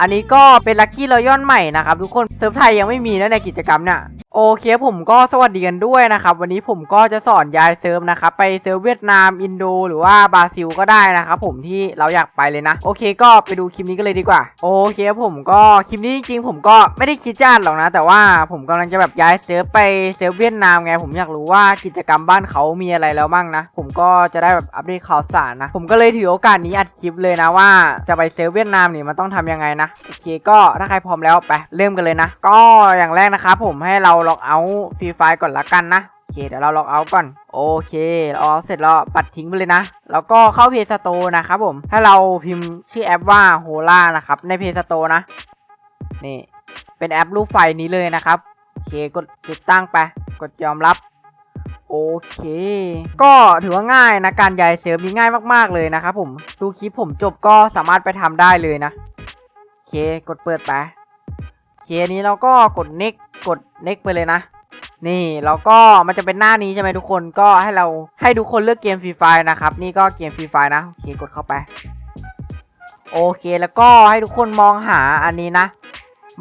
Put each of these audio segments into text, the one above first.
อันนี้ก็เป็นลัคกี้รอยอนใหม่นะครับทุกคนเซิร์ฟไทยยังไม่มีนะในกิจกรรมเนี่ย โอเคผมก็สวัสดีกันด้วยนะครับ วันนี้ผมก็จะสอนย้ายเซิร์ฟนะครับไปเซิร์ฟเวียดนามอินโดหรือว่าบราซิลก็ได้นะครับผมที่เราอยากไปเลยนะ โอเคก็ไปดูคลิปนี้กันเลยดีกว่า โอเคผมก็คลิปนี้จริงๆผมก็ไม่ได้คิดจ้านหรอกนะ แต่ว่าผมกำลังจะแบบย้ายเซิร์ฟไปเซิร์ฟเวียดนามไง ผมอยากรู้ว่ากิจกรรมบ้านเขามีอะไรแล้วบ้างนะ ผมก็จะได้แบบอัปเดตข่าวสารนะผมก็เลยถือโอกาสนี้อัดคลิปเลยนะว่าจะไปเซิร์ฟเวียดนามนี่มันต้องทำยังไงนะโอเคก็ถ้าใครพร้อมแล้วไปเริ่มกันเลยนะ ก็อย่างแรกนะครับผมให้เราล็อกเอาท์ฟรีไฟก่อนละกันนะโอเคเดี๋ยวเราล็อกเอาท์ก่อนโอเคเราเอาเสร็จแล้วปัดทิ้งไปเลยนะ แล้วก็เข้าเพจสโตร์นะครับผมให้เราพิมพ์ชื่อแอปว่าโฮล่านะครับในเพจสโตร์นะนี่เป็นแอปรูปไฟนี้เลยนะครับโอเคกดติดตั้งไปกดยอมรับโอเค ก็ถือว่าง่ายนะการย้ายเซิร์ฟนี่ง่ายมากๆเลยนะครับผมดูคลิปผมจบก็สามารถไปทำได้เลยนะโอเคกดเปิดไปโอเคนี้เราก็กด next กด next ไปเลยนะ นี่แล้วก็มันจะเป็นหน้านี้ใช่ไหมทุกคนก็ให้เราให้ทุกคนเลือกเกมฟรีไฟนะครับ นี่ก็เกมฟรีไฟนะโอเคกดเข้าไป โอเคแล้วก็ให้ทุกคนมองหาอันนี้นะ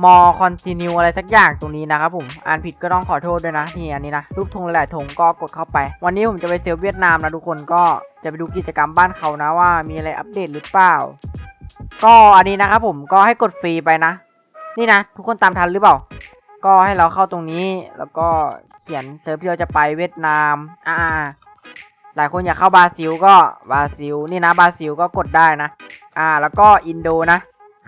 มอคอนติเนียอะไรสักอย่างตรงนี้นะครับผม อ่านผิดก็ต้องขอโทษด้วยนะนี่อันนี้นะ รูปธงหลายๆธงก็กดเข้าไป วันนี้ผมจะไปเซลเวียดนามนะทุกคนก็จะไปดูกิจกรรมบ้านเขานะว่ามีอะไรอัปเดตหรือเปล่า ก็อันนี้นะครับผมก็ให้กดฟรีไปนะ นี่นะ ทุกคนตามทันหรือเปล่า ก็ให้เราเข้าตรงนี้ แล้วก็เขียนเซิร์ฟที่เราจะไปเวียดนาม อ่า หลายคนอยากเข้าบราซิลก็บราซิล นี่นะบราซิลก็กดได้นะ อ่า แล้วก็อินโดนะ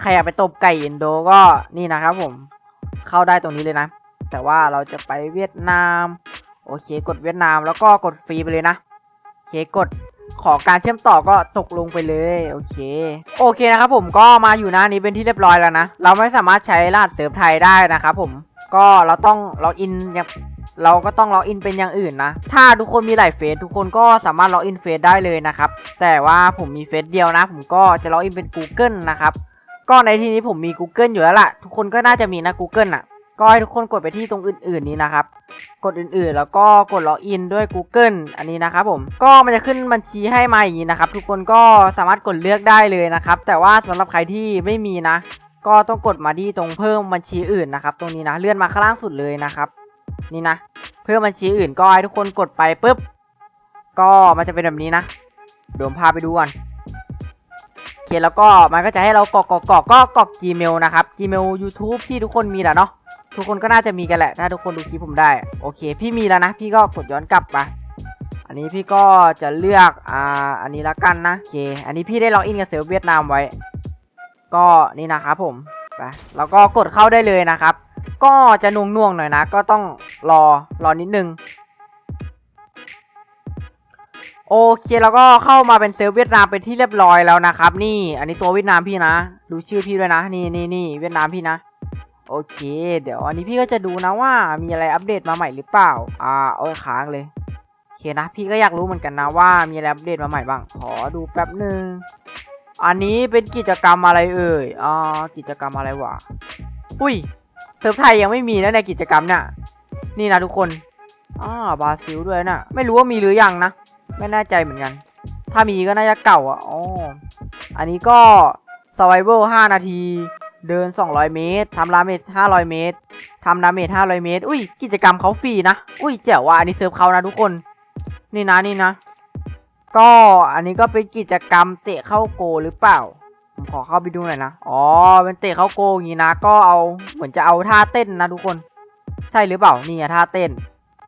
ใครอยากไปตบไก่อินโดก็นี่นะครับผม เข้าได้ตรงนี้เลยนะ แต่ว่าเราจะไปเวียดนาม โอเค กดเวียดนาม แล้วก็กดฟรีไปเลยนะ โอเค กดขอการเชื่อมต่อก็ตกลงไปเลยโอเค โอเคนะครับผมก็มาอยู่หน้านี้เป็นที่เรียบร้อยแล้วนะ เราไม่สามารถใช้รหัสเติมไทยได้นะครับผม ก็เราต้องล็อกอินอย่างเราก็ต้องล็อกอินเป็นอย่างอื่นนะ ถ้าทุกคนมีหลายเฟซทุกคนก็สามารถล็อกอินเฟซได้เลยนะครับ แต่ว่าผมมีเฟซเดียวนะ ผมก็จะล็อกอินเป็น Google นะครับ ก็ในที่นี้ผมมี Google อยู่แล้วล่ะ ทุกคนก็น่าจะมีนะ Google อะ ก็ให้ทุกคนกดไปที่ตรงอื่น ๆนี้นะครับ กดอื่นๆ แล้วก็กดล็อกอินด้วย Google อันนี้นะครับผม ก็มันจะขึ้นบัญชีให้มาอย่างนี้นะครับ ทุกคนก็สามารถกดเลือกได้เลยนะครับ แต่ว่าสำหรับใครที่ไม่มีนะ ก็ต้องกดมาที่ตรงเพิ่มบัญชีอื่นนะครับ ตรงนี้นะเลื่อนมาข้างล่างสุดเลยนะครับ นี่นะ เพิ่มบัญชีอื่นก็ให้ทุกคนกดไปปุ๊บก็มันจะเป็นแบบนี้นะเดี๋ยวผมพาไปดูก่อนโอเคแล้วก็มันก็จะให้เรากรอกกรอกกรอกก็กรอก Gmail นะครับ Gmail YouTube ที่ทุกคนมีแหละเนาะทุกคนก็น่าจะมีกันแหละ ถ้าทุกคนดูคลิปผมได้โอเค พี่มีแล้วนะ พี่ก็กดย้อนกลับไปอันนี้พี่ก็จะเลือกอ่าอันนี้ละกันนะโอเค อันนี้พี่ได้ล็อกอินกับเซิร์ฟเวียดนามไว้ ก็นี่นะครับผมไปแล้วก็กดเข้าได้เลยนะครับ ก็จะนุ่งน่วงหน่อยนะ ก็ต้องรอรอนิดนึงโอเคแล้วก็เข้ามาเป็นเซิร์ฟเวียดนามเป็นที่เรียบร้อยแล้วนะครับ นี่อันนี้ตัวเวียดนามพี่นะ ดูชื่อพี่ด้วยนะ นี่นี่นี่เวียดนามพี่นะ โอเค เดี๋ยวอันนี้พี่ก็จะดูนะว่ามีอะไรอัปเดตมาใหม่หรือเปล่า อ่าโอ้ยค้างเลยโอเคนะ พี่ก็อยากรู้เหมือนกันนะว่ามีอะไรอัปเดตมาใหม่บ้างขอดูแป๊บหนึ่ง อันนี้เป็นกิจกรรมอะไรเอ่ยอ่ากิจกรรมอะไรวะ อุ้ย เซิร์ฟไทยยังไม่มีนะในกิจกรรมเนี่ยนี่นะทุกคน อ่าบราซิลด้วยนะ ไม่รู้ว่ามีหรือยังนะ ไม่แน่ใจเหมือนกัน ถ้ามีก็น่าจะเก่าอะอ๋ออันนี้ก็ survival 5 นาที เดิน 200 เมตรทำดาเมจ500 เมตรทำดาเมจ500 เมตร อุ้ย กิจกรรมเขาฟรีนะ อุ้ยแจ๋วว่ะ อันนี้เซิร์ฟเขานะทุกคน นี่นะนี่นะ ก็อันนี้ก็เป็นกิจกรรมเตะเข้าโกหรือเปล่า ผมขอเข้าไปดูหน่อยนะ อ๋อ เป็นเตะเข้าโกอย่างนี้นะ ก็เอาเหมือนจะเอาท่าเต้นนะทุกคน ใช่หรือเปล่า นี่อะท่าเต้น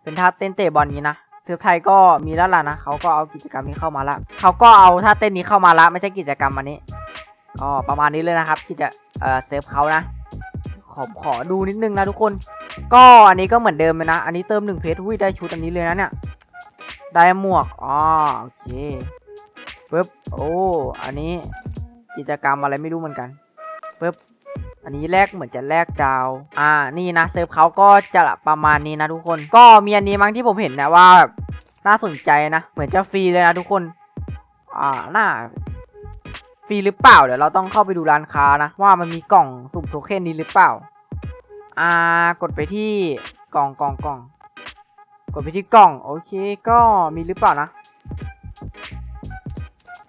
เป็นท่าเต้นเตะบอลนี้นะเซิร์ฟไทยก็มีแล้วล่ะนะเขาก็เอากิจกรรมนี้เข้ามาละเขาก็เอาท่าเต้นนี้เข้ามาละไม่ใช่กิจกรรมอันนี้ก็ประมาณนี้เลยนะครับกิจเอ่อเซิร์ฟเขานะ ขอขอดูนิดนึงนะทุกคน ก็อันนี้ก็เหมือนเดิมเลยนะ อันนี้เติมหนึ่งเพชรอุ้ยได้ชุดอันนี้เลยนะเนี่ย ได้หมวก อ๋อ โอเคปึ๊บ โอ้ อันนี้กิจกรรมอะไรไม่รู้เหมือนกันปึ๊บ อันนี้แลกเหมือนจะแลกดาว อ่า นี่นะเซิร์ฟเขาก็จะประมาณนี้นะทุกคน ก็มีอันนี้มั้งที่ผมเห็นนะว่าแบบน่าสนใจนะ เหมือนจะฟรีเลยนะทุกคน อ่า น่าฟรีหรือเปล่า เดี๋ยวเราต้องเข้าไปดูร้านค้านะ ว่ามันมีกล่องสุ่มโทเค็นนี้หรือเปล่า อ่า กดไปที่กล่องกล่องกล่อง กดไปที่กล่อง โอเคก็มีหรือเปล่านะ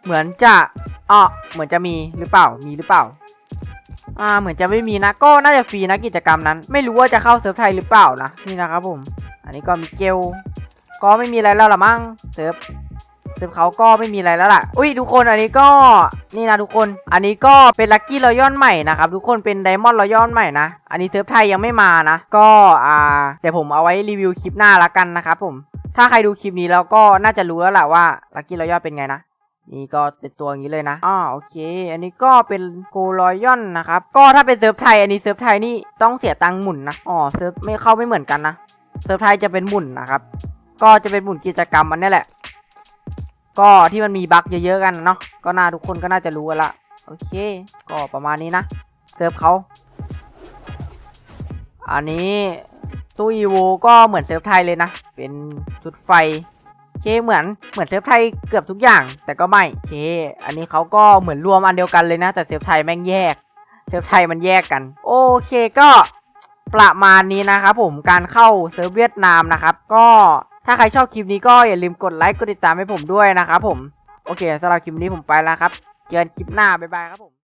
เหมือนจะอ๋อเหมือนจะมีหรือเปล่ามีหรือเปล่า อ่าเหมือนจะไม่มีนะก็น่าจะฟรีนะกิจกรรมนั้น ไม่รู้ว่าจะเข้าเซิร์ฟไทยหรือเปล่านะนี่นะครับผม อันนี้ก็มีเกลก็ไม่มีอะไรแล้วละมั้งเซิร์ฟ ซิร์ฟเขาก็ไม่มีอะไรแล้วล่ะ อุ้ยทุกคนอันนี้ก็นี่นะทุกคน อันนี้ก็เป็นลัคกี้รอยอนใหม่นะครับทุกคนเป็นไดมอนด์รอยอนใหม่นะ อันนี้เซิร์ฟไทยยังไม่มานะ ก็อ่าเดี๋ยวผมเอาไว้รีวิวคลิปหน้าละกันนะครับผม ถ้าใครดูคลิปนี้แล้วก็น่าจะรู้แล้วแหละว่าลัคกี้รอยอนเป็นไงนะนี่ก็เป็นตัวอย่างนี้เลยนะอ่าโอเค อันนี้ก็เป็นโกลอยอนนะครับ ก็ถ้าเป็นเซิร์ฟไทย อันนี้เซิร์ฟไทยนี่ต้องเสียตังค์หมุนนะ อ๋อเซิร์ฟไม่เข้าไม่เหมือนกันนะ เซิร์ฟไทยจะเป็นหมุนนะครับ ก็จะเป็นหมุนกิจกรรมอันนี้แหละ ก็ที่มันมีบั๊กเยอะๆกันเนาะก็น่าทุกคนก็น่าจะรู้กันละโอเค ก็ประมาณนี้นะเซิร์ฟเขาอันนี้ตู้อีโวก็เหมือนเซิร์ฟไทยเลยนะ เป็นชุดไฟโอเคเหมือนเหมือนเซิร์ฟไทยเกือบทุกอย่าง แต่ก็ไม่โอเค อันนี้เขาก็เหมือนรวมอันเดียวกันเลยนะ แต่เซิร์ฟไทยแม่งแยกเซิร์ฟไทยมันแยกกัน โอเคก็ประมาณนี้นะครับผมการเข้าเซิร์ฟเวียดนามนะครับ ก็ ถ้าใครชอบคลิปนี้ก็อย่าลืมกดไลค์กดติดตามให้ผมด้วยนะครับผม โอเคสำหรับคลิปนี้ผมไปแล้วครับ เจอกันคลิปหน้า บ๊ายบายครับผม